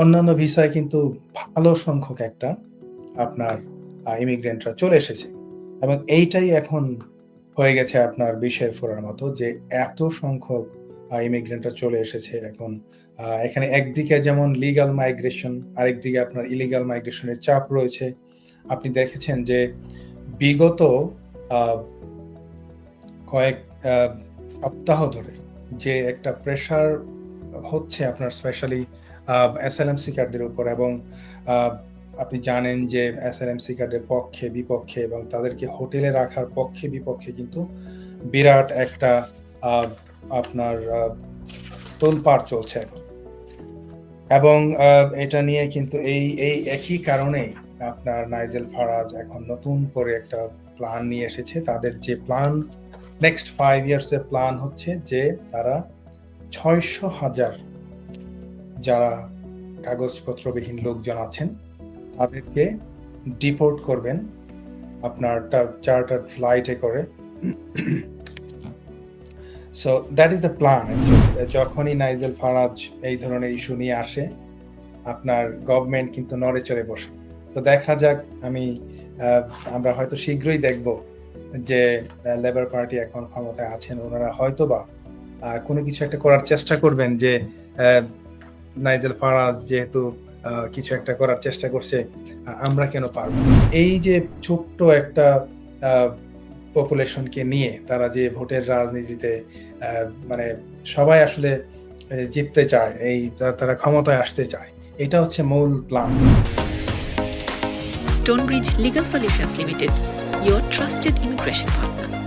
অন্যান্য ভিসায় কিন্তু ভালো সংখ্যক একটা আপনার ইমিগ্রেন্টরা চলে এসেছে। এবং এইটাই এখন হয়ে গেছে আপনার বিষের ফোরার মতো যে এত সংখ্যক ইমিগ্রেন্টরা চলে এসেছে এখন। এখানে একদিকে যেমন লিগাল মাইগ্রেশন আরেকদিকে আপনার ইলিগাল মাইগ্রেশনের চাপ রয়েছে। আপনি দেখেছেন যে বিগত কয়েক সপ্তাহ ধরে যে একটা প্রেশার হচ্ছে আপনার স্পেশালি এসএলএম সিকারদের উপর এবং আপনি জানেন যে এসএলএম সিকারদের পক্ষে, বিপক্ষে এবং তাদেরকে হোটেলে রাখার পক্ষে, বিপক্ষে কিন্তু বিরাট একটা আপনার তোলপাড় চলছে এবং এটা নিয়ে কিন্তু এই এই একই কারণে আপনার নাইজেল ফারাজ এখন নতুন করে একটা প্ল্যান নিয়ে এসেছে। তাদের যে প্ল্যান নেক্সট ফাইভ ইয়ার্স এর প্ল্যান হচ্ছে যে তারা ছয়শো হাজার যারা কাগজপত্রবিহীন লোকজন আছেন, তাদেরকে ডিপোর্ট করবেন আপনার চার্টার ফ্লাইটে করে। So that is the plan যখনই নাইজেল ফারাজ এই ধরনের ইস্যু নিয়ে আসে, আপনার গভর্নমেন্ট কিন্তু নড়ে চড়ে বসে। তো দেখা যাক, আমি আমরা হয়তো শীঘ্রই দেখব যে লেবার পার্টি এখন ক্ষমতায় আছেন। ওনারা হয়তো বা কোনো কিছু একটা করার চেষ্টা করবেন যে নাইজেল ফারাজ যেহেতু কিছু একটা করার চেষ্টা করছে আমরা কেন পারব এই যে ছোট্ট একটা পপুলেশনকে নিয়ে তারা যে ভোটের রাজনীতিতে মানে সবাই আসলে জিততে চায় এই তারা ক্ষমতায় আসতে চায় এটা হচ্ছে মূল plan Stonebridge Legal Solutions Limited, your trusted immigration partner.